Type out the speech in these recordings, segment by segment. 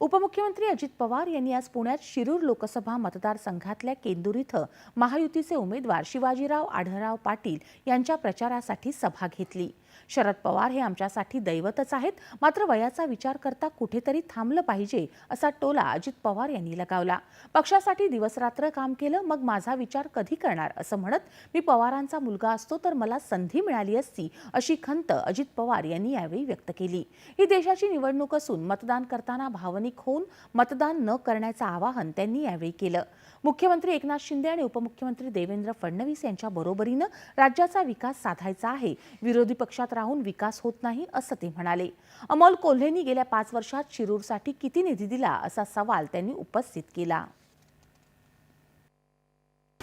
उपमुख्यमंत्री अजित पवार यांनी आज पुण्यात शिरूर लोकसभा मतदारसंघातल्या केंदूर इथं महायुतीचे उमेदवार शिवाजीराव आढळराव पाटील यांच्या प्रचारासाठी सभा घेतली. शरद पवार हे आमच्यासाठी दैवतच आहेत. मात्र वयाचा विचार करता कुठेतरी थांबलं पाहिजे असा टोला अजित पवार यांनी लगावला. पक्षासाठी दिवसरात्र काम केलं मग माझा विचार कधी करणार असं म्हणत मी पवारांचा मुलगा असतो तर मला संधी मिळाली असती अशी खंत अजित पवार यांनी यावेळी व्यक्त केली. ही देशाची निवडणूक असून मतदान करताना भावनिक होऊन मतदान न करण्याचं आवाहन त्यांनी यावेळी केलं. मुख्यमंत्री एकनाथ शिंदे आणि उपमुख्यमंत्री देवेंद्र फडणवीस यांच्या बरोबरीनं राज्याचा विकास साधायचा आहे. विरोधी पक्षात राहून विकास होत नाही असं ते म्हणाले. अमोल कोल्हेंनी गेल्या पाच वर्षात शिरूरसाठी किती निधी दिला असा सवाल त्यांनी उपस्थित केला.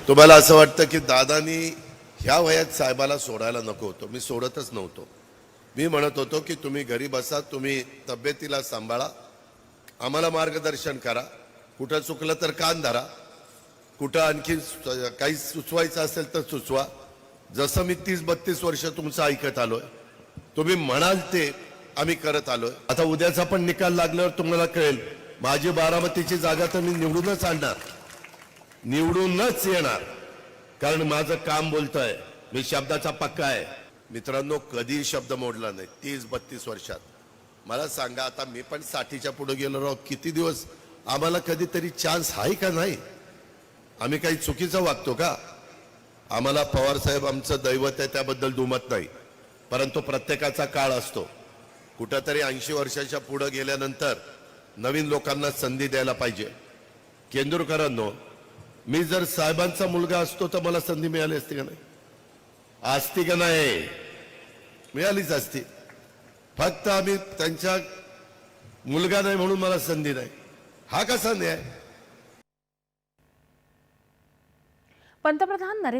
तुम्हाला असं वाटतं की दादानी ह्या वयात साहेबाला सोडायला नको होतो? मी सोडतच नव्हतो. मी म्हणत होतो की तुम्ही घरी बसा तुम्ही तब्येतीला सांभाळा. आम्हाला मार्गदर्शन करा. कुठं चुकलं तर कान धरा. कुठं आणखी काही सुचवायचं असेल तर सुचवा. जसं मी तीस बत्तीस वर्ष तुमचं ऐकत आलोय तुम्ही म्हणाल ते आम्ही करत आलोय. आता उद्याचा पण निकाल लागल्यावर तुम्हाला कळेल माझी बारामतीची जागा तर मी निवडूनच आणणार. निवडूनच येणार. कारण माझं काम बोलतंय मी शब्दाचा पक्का आहे. मित्रांनो कधी शब्द मोडला नाही तीस बत्तीस वर्षात. मला सांगा आता मी पण साठीच्या पुढे गेलो राव किती दिवस? आम्हाला कधीतरी चान्स आहे का नाही? आम्ही काही चुकीचं वागतो का? आम्हाला पवार साहेब आमचं दैवत आहे त्याबद्दल दुमत नाही. परंतु प्रत्येकाचा काळ असतो. कुठंतरी ऐंशी वर्षाच्या पुढं गेल्यानंतर नवीन लोकांना संधी द्यायला पाहिजे. केंदूरकरांनो मी जर साहेबांचा मुलगा असतो तर मला संधी मिळाली असती का नाही? असती का नाही? मिळालीच असती. फक्त आम्ही त्यांच्या मुलगा नाही म्हणून मला संधी नाही. हा कसा न्याय? पंतप्रधान नरेंद्र